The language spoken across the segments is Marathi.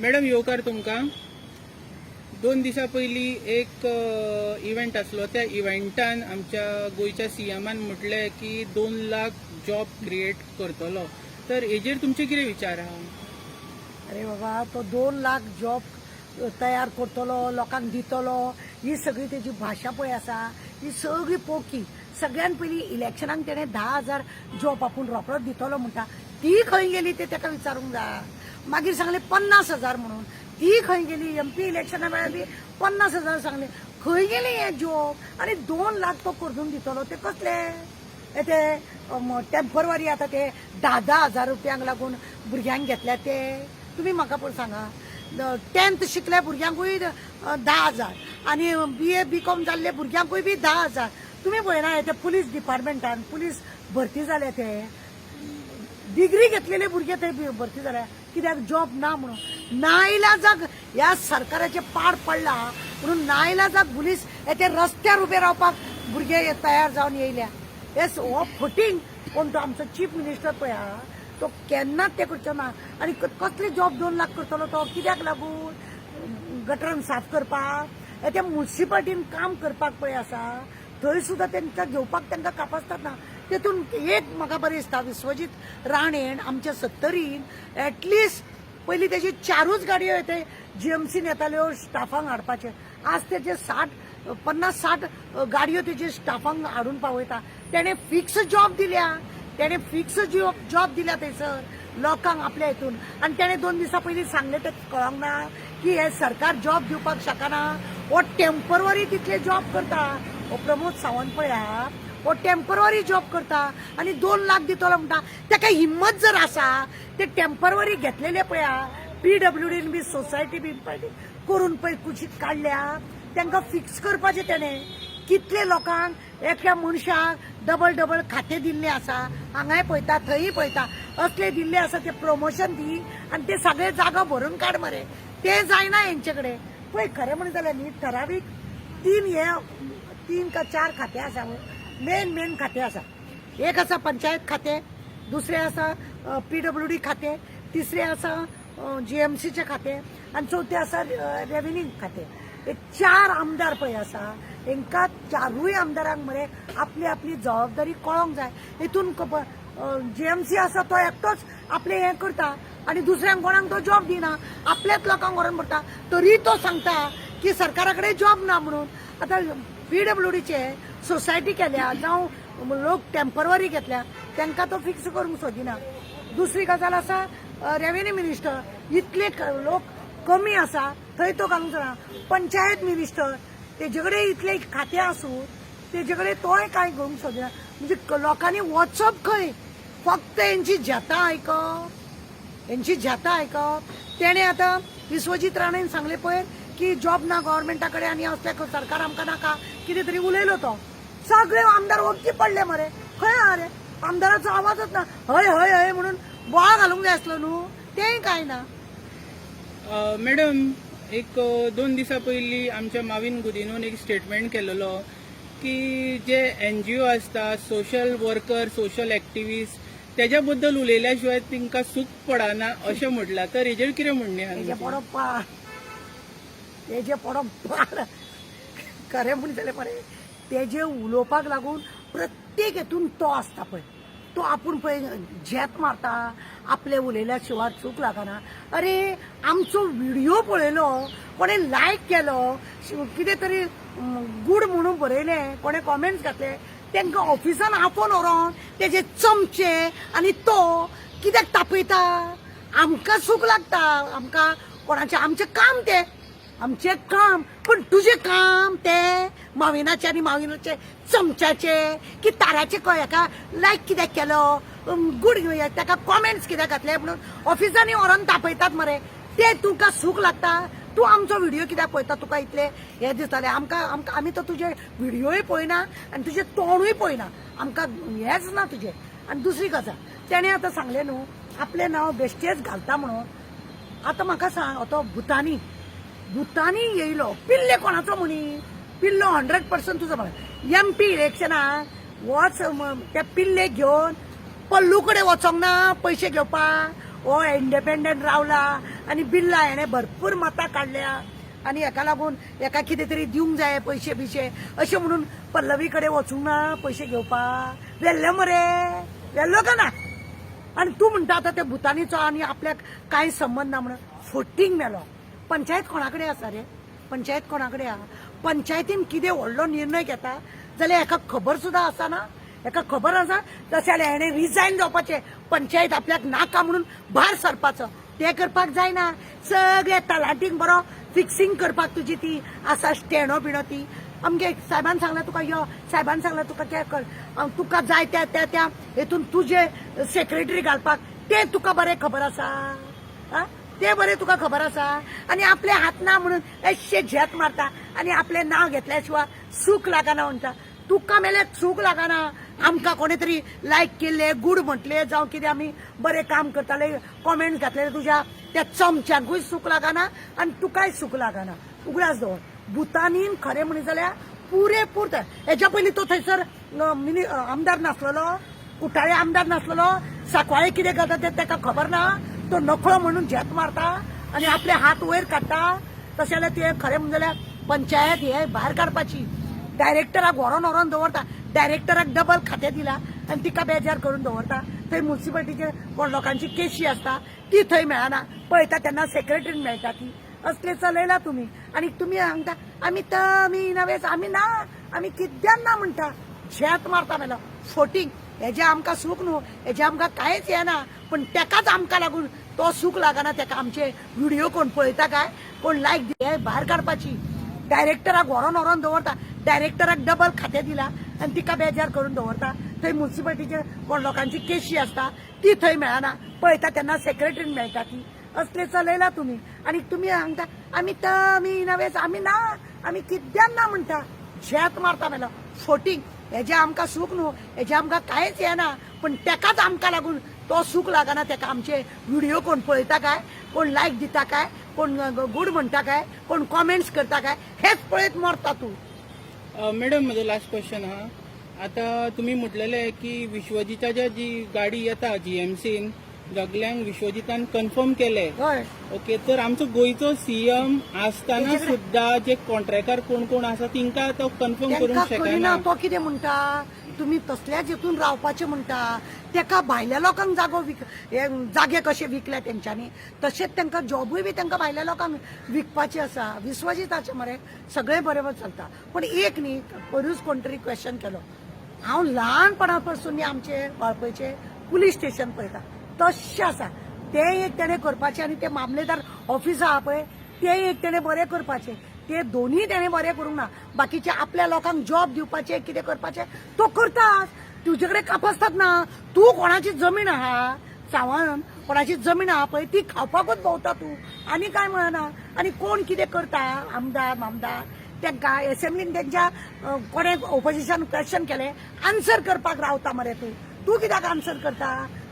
मॅडम येवकार तुमकां. दोन दिसां पयलीं एक इव्हेंट आसलो. त्या इव्हेंटान आमच्या गोंयच्या सीएमान म्हटलें की दोन लाख जॉब क्रिएट करतलो. तर हेजेर तुमचे कितें विचार आहा अरे बाबा तो दोन लाख जॉब तयार करतलो लोकांक दितलो. ही सगळी तेजी भाशा पळय आसा. ही सगळी पोकी सगळ्यान पयलीं इलेक्शनाक तेणें धा हजार जॉब आपूण रोखडोच दितलो म्हणटा. ती खंय गेली ते ताका विचारूंक जाय. मागीर सांगले पन्नास हजार म्हणून. ती खंय गेली? एम पी इलेक्शना वेळार बी पन्नास हजार सांगले. खंय गेली हे जॉब आनी दोन लाख तो करून दितलो. ते कसले? ते टेंपररी आता ते धा धा हजार रुपयांक लागून भुरग्यांक घेतल्या ते. तुम्ही म्हाका पण सांगा. टेन्थ शिकल्या भुरग्यांकूय धा हजार. आनी बी ए बी कॉम जाल्ले भुरग्यांकूय बी धा हजार. तुम्ही पळयना हे ते पुलीस डिपार्टमेंटान पुलीस भरती जाले ते. डिग्री घेतलेले भुरगे थंय भरती जाल्या कित्याक जॉब ना म्हणून. नाइलाजाक ह्या सरकाराचे पाड पडला म्हणून नाइलाजाक पुलीस हे ते रस्त्यार उबे रावपाक भुरगे तयार जावन येयल्या हे हो फटींग कोण तो आमचो चीफ मिनिस्टर पळय हा तो केन्नाच ते करचो ना. आनी कसले जॉब दोन लाख करतलो तो? कित्याक लागून? गटरान साफ करपाक? हे ते म्युन्सिपाल्टीन काम करपाक पळय आसा. थंय सुद्दां तेंकां घेवपाक तेंकां कापासतात ना. तेतून एक म्हाका बरें दिसता विश्वजीत राणेन आमच्या सत्तरीन एटलिस्ट पयलीं तेजी चारूच गाडयो येते. जीएमसीन येताल्यो हो स्टाफांक हाडपाचे. आज तेजे साठ पन्नास साठ गाडयो तेजे स्टाफांक हाडून पावयता. तेणे फिक्स जॉब दिल्या. तेणे फिक्स जॉब जॉब दिल्या थंयसर लोकांक आपल्या हितून आनी तेणे दोन दिसां पयलीं सांगलें तें कळोंक ना की हे सरकार जॉब दिवपाक शकना. हो टेंपररी तितले जॉब करता. हो प्रमोद सावंत पळया हो टेंपररी जॉब करता आनी दोन लाख दितलो म्हणटा तेका हिम्मत जर आसा ते टेंपररी घेतलेले पळया पी डब्ल्यू डीन बी सोसायटी बी पळय करून पळय कुशीक काडल्या तांकां फिक्स करपाचें तेणें कितले लोकांक एका मनशाक डबल डबल खाते दिल्ले आसा हांगाय पळयता थंय पळयता असले दिल्ले आसा ते प्रमोशन दी आनी ते सगळे जागा भरून काड मरे. ते जायना हेंचे कडेन पळय खरें म्हणून जाल्यार न्ही ठरावीक. तीन हे तीन का चार खाते आसा मेन मेन खाते आसा एक आसा पंचायत खाते दुसरे आसा पी डब्ल्यू डी खाते तिसरे आसा सीचे खाते आनी चौथे आसा रेव्हेन्यू खाते. हे चार आमदार पळय आसा हेंकां चारूय आमदारांक मरे आपली आपली जबाबदारी कळोंक जाय. हितून सी आसा तो एकटोच आपले हें करता आनी दुसऱ्यांक कोणाक तो जॉब दिना. आपल्याच लोकांक व्हरून पडटा. तरी तो सांगता की सरकारा कडेन जॉब ना म्हणून. आतां पी डब्ल्यू डीचे सोसायटी केल्या जावं लोक टेंपररी घेतल्या. तांकां तो फिक्स करूंक सोदिना. दुसरी गजाल आसा रेव्हेन्यू मिनिस्टर इतले लोक कमी आसा थंय तो घालूंक जाणा. पंचायत मिनिस्टर तेजे कडेन इतले खाते आसूं तेजे कडेन तोय कांय घेवंक सोदिना. म्हणजे लोकांनी वचप खंय फक्त हेंची जता आयकप हेंची जता आयकप तेणे आतां विश्वजीत राणेन सांगले पळय की जॉब ना गव्हर्मेंटा कडेन आनी असले सरकार आमकां नाका कितें तरी उलयलो तो. सगळे आमदार वक्की पडले मरे. खंय आहा रे. आमदाराचो आवाजच ना. हय हय हय म्हणून बोळा घालूंक जाय आसलो न्हू तेंय कांय ना. अ, मॅडम एक अ, दोन दिसां पयलीं आमच्या माविन गुदिनून एक स्टेटमेंट केलेलो की जे एन जी ओ आसता सोशल वर्कर सोशल एक्टिविस्ट त्याच्या बद्दल उलयल्या शिवाय तांकां सूख पडना अशें म्हटलां. तर हेजेर कितें म्हणणें आहा? तेजे तुमचें? पडो पाड. तेजे पडो पाड. खरें मरे. तेजे उलोवपाक लागून प्रत्येक हेतून तो आसता पळय. तो आपूण पळय झेत मारता आपले उलयल्या शिवाय चूक लागना. अरे आमचो व्हिडिओ पळयलो कोणे लायक केलो कितें तरी गूड म्हणून बरयलें कोणे कॉमेंट्स घातले तांकां ऑफिसान आपोवन व्हरोन तेजे चमचे आनी तो कित्याक तापयता? आमकां सूख लागता आमकां कोणाचें आमचें काम तें आमचें काम. पण तुजें काम तें माविनाचे आनी माविनाचे चमच्याचे. की ताराचे कळ्या हेका लायक कित्याक केलो? अम, गूड ताका कॉमेंट्स कित्याक घातले म्हणून ऑफिसांनी व्हरोन तापयतात मरे. ते तुका सूख लागता. तूं आमचो व्हिडिओ कित्याक पळयता तुका इतले? हे दिसताले. आमकां आमकां आमी तर तुजे व्हिडिओय पळयना आनी तुजें तोंडूय पळयना. आमकां हेंच ना तुजें आनी दुसरी गजाल. तेणें आतां सांगलें न्हू आपलें नांव बेश्टेच घालता म्हणून. आतां म्हाका सांग तो भुतानी. भुतानी येयलो पिल्ले कोणाचो म्हणी? पिल्लो हंड्रेड पर्संट तुजो म्हणून एम पी इलेक्शना वच त्या ते पिल्ले घेवन पल्लू कडेन वचोंक ना पयशे घेवपा हो इंडिपेंडंट रावला. आनी बिल्ला हेणें भरपूर मतां काडल्या आनी हेका लागून एका कितें तरी दिवंक जाय पयशे बिशे. अशें म्हणून पल्लवी कडेन वचूंक ना पयशे घेवपाक व्हेल्ले मरे. व्हेल्लो का ना? आणि तू म्हणता आता त्या भुतानीचो आणि आपल्याक कांय संबंध ना म्हणून. फोटींग मेलो पंचायत कोणाकडे आसा रे पंचायत कोणाकडे आहा? पंचायतीन कितें व्हडलो निर्णय घेता? जाल्यार हेका खबर सुद्दां आसना हेका खबर आसा तशें जाल्यार हेणें रिजायन जावपाचें पंचायत आपल्याक नाका म्हणून भार सरपाचो. तें करपाक जायना. सगळे तलाटीक बरो फिक्सिंग करपाक तुजी ती. आसा स्टेणो बिणो ती. आमगे साहेबान सांगला तुका यो. साहेबान सांगला तुका ते कर? तुका जाय त्या त्या त्या. हेतून तुजे सेक्रेटरी घालपाक. तें तुका बरें खबर आसा आं ते बरें तुका खबर आसा? आनी आपले हात ना म्हणून एशे झेत मारता आनी आपले नाव घेतल्या शिवाय सूख लागना म्हणटा तुका मेले सूख लागना. आमकां कोणी तरी लायक केल्ले गूड म्हटले जावं कितें आमी बरें काम करताले कॉमेंट घातलेले तुज्या त्या चमच्यांकूय सूख लागना आनी तुकाय सूख लागना. उगडास दवर भुतानीन खरें म्हणी जाल्यार पुरेपूर थंय हेच्या पयलीं तो थंयसर आमदार नासलेलो. कुट्टाळे आमदार नासलेलो. सांकवाळे कितें करता तें ताका खबर ना. तो नकळो म्हणून झेत मारता आनी आपले हात वयर काडटा तशें जाल्यार ते खरें म्हणजे जाल्यार पंचायत हे भायर काडपाची डायरेक्टराक व्हरोन व्हरोन दवरता. डायरेक्टराक डबल खातें दिला आनी तिका बेजार करून दवरता. थंय म्युन्सिपाल्टीचे कोण लोकांची केशी आसता ती थंय मेळना. पळयता तेन्ना सेक्रेटरी मेळटा ती. असले चलयला तुम्ही. आणि तुम्ही सांगता आम्ही तर आम्ही नवेच आम्ही ना आम्ही किद्यान ना म्हणटा शेत मारता मेलो. फोटींग हेजे आमकां सूख न्हू हेजे आमकां कांयच येना. पूण तेकाच आमकां लागून तो सूख लागना तेका आमचे व्हिडिओ कोण पळयता काय? कोण लायक हे भायर काडपाची डायरेक्टराक व्हरोन व्हरोन दवरता. डायरेक्टराक डबल खातें दिला आनी तिका बेजार करून दवरता. थंय मुन्सिपालिटीचे कोण लोकांची केशी आसता ती थंय मेळना. पळयता तेन्ना सेक्रेटरीन मेळटा ती. असले चलयला तुम्ही. आणि तुम्ही सांगता आम्ही तर आम्ही नवेच आम्ही ना आम्ही किद्यान ना म्हणटा शेत मारता मेलो. फोटींग हेजे आमकां सूख न्हू हेजे आमकां कांयच येना पूण तेकाच आमकां लागून तो सूख लागना तेका आमचे व्हिडिओ कोण पळयता काय कोण लायक दिता काय कोण गूड म्हणटा काय कोण कॉमेंट्स करता काय हेच पळयत मरता तूं. मॅडम म्हजो लास्ट क्वेश्चन हा. आता तुम्ही म्हटलेले की विश्वजिताच्या जी गाडी येता जीएमसीन जगल्यांक विश्वजितान कन्फर्म केले हय. ओके तर आमचो गोंयचो सीएम आसतना सुद्धा जे कॉन्ट्रॅक्टर कोण कोण आसा तिंका तो कन्फर्म करूंक शकना तो कितें म्हणटा तुम्ही तसल्याच हितून रावपाचें म्हणटा तेका भायल्या लोकांक जागो विक जागे कशे विकल्या तेंच्यांनी तशेंच तांकां जॉबूय बी तांकां भायल्या लोकांक विकपाची आसा विश्वजीताचे मरे सगळें बरोबर चलता. पण एक न्ही परूच कोण तरी क्वेश्चन केलो. हांव ल्हानपणा पासून आमचे वाळपयचे पुलीस स्टेशन पळयता. तशें आसा ते एक तेणें करपाचें आनी ते मामलेदार ऑफिस आहा. पळय ते एक तेणें बरें करपाचें. ते दोन्ही तेणें बरें करूंक ना बाकीचे आपल्या लोकांक जॉब दिवपाचे कितें करपाचें तो करता तुजे कडेन कापासतात ना तूं कोणाची जमीन आहा सावन कोणाची जमीन आहा पळय ती खावपाकूच भोंवता तूं. आनी कांय म्हणना आनी कोण कितें करता? आमदार मामदार. तेंकां एसेंब्लीन तेंच्या कोणे कोणें ओपोजिशन क्वेश्चन केले आन्सर करपाक रावता मरे तूं. तूं कित्याक आन्सर करता?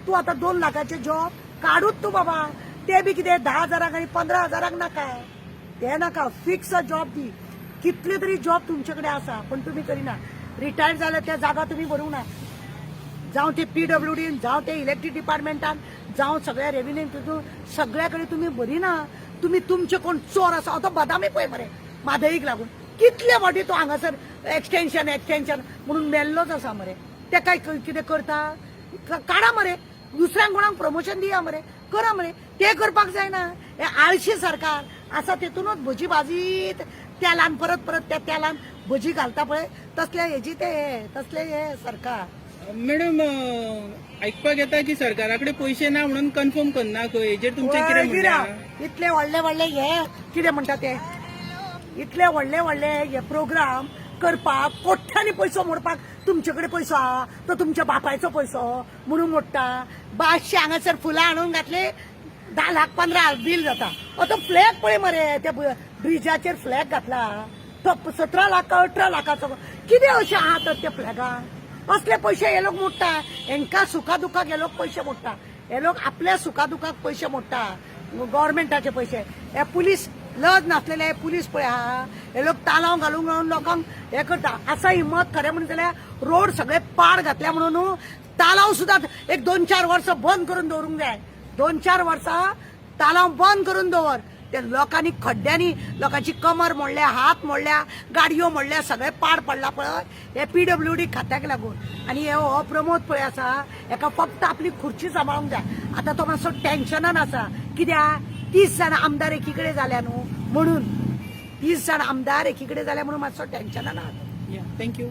तूं आतां दोन लाखाचे जॉब काडूच तूं बाबा. ते बी कितें? धा हजाराक आनी पंदरा हजाराक नाका. ते नाका. फिक्स जॉब दी कितले तरी जॉब तुमचे कडेन आसा पण तुमी करिना रिटायर झाल्या त्या जागा तुमी भरूंक ना. जावं ते पीडब्ल्यू डीन जावं ते इलेक्ट्रीक डिपार्टमेंटान जावं सगळ्या रेव्हेन्यू तितून सगळ्या कडेन तुमी भरिना तुमी तुमचे कोण चोर आसा तो बदामी पळय मरे. म्हादईक लागून. कितले फावटी तो हांगासर एक्सटेन्शन एक्सटेन्शन म्हणून मेल्लोच आसा मरे. ते काय कितें करता? का- काडा मरे. दुसऱ्यांक कोणाक प्रमोशन दिया मरे? करा मरे. ते करपाक जायना. हे आळशी सरकार आसा तेतूनच भजी भाजीत तेलान परत परत त्या तेलान भजी घालता पळय. तसले हेजी ते हे तसले हे सरकार. मॅडम अ, आयकपाक येता की सरकारा कडेन पयशे ना म्हणून कन्फर्म करना खंय. हेजेर तुमचें कितें? इतले व्हडले व्हडले हे कितें म्हणटा ते? इतले व्हडले व्हडले हे प्रोग्राम करपाक कोठ्यांनी पयसो मोडपाक? तुमचे कडेन पयसो आहा तो तुमच्या बापायचो पयसो म्हणून मोडटा. बाशे हांगासर फुलां हाडून घातले धा लाख पंदरा लाख बील जाता तो फ्लॅग पळय मरे त्या ब्रिजाचेर फ्लॅग घातला. तो सतरा लाख अठरा लाखाचो कितें अशें आहा तर त्या फ्लॅगान असले पयशे हे लोक मोडटा हेंकां सुखा दुखाक हे लोक पयशे मोडटा हे लोक आपल्या सुखा दुखाक पयशे मोडटा गोवोरमेंटाचे पयशे हे पुलीस लज नासलेले हे पुलीस पळय. आहा हे लोक तालाव घालून घालून लोकांक हे करता. असा हिंमत खरें म्हणून जाल्यार रोड सगळे पाड घातल्या म्हणून तालाव सुद्धा एक दोन चार वर्ष बंद करून दवरूंक जाय. दोन चार वर्सां तालाव बंद करून दवर. ते लोकांनी खड्ड्यांनी लोकांची कमर मोडल्या हात मोडल्या गाडयो मोडल्या सगळे पाड पडला पळय. हे पी डब्ल्यू डी खात्याक लागून. आणि हे हो प्रमोद पळय आसा हेका फक्त आपली खुर्ची सांबाळूंक जाय. आता तो मातसो टेन्शनान आसा. कित्याक तीस जाण आमदार एकीकडे जाल्या न्हू? म्हणून. तीस जाण आमदार एकीकडे जाल्या म्हणून मातसो टेन्शनान आसा या थँक्यू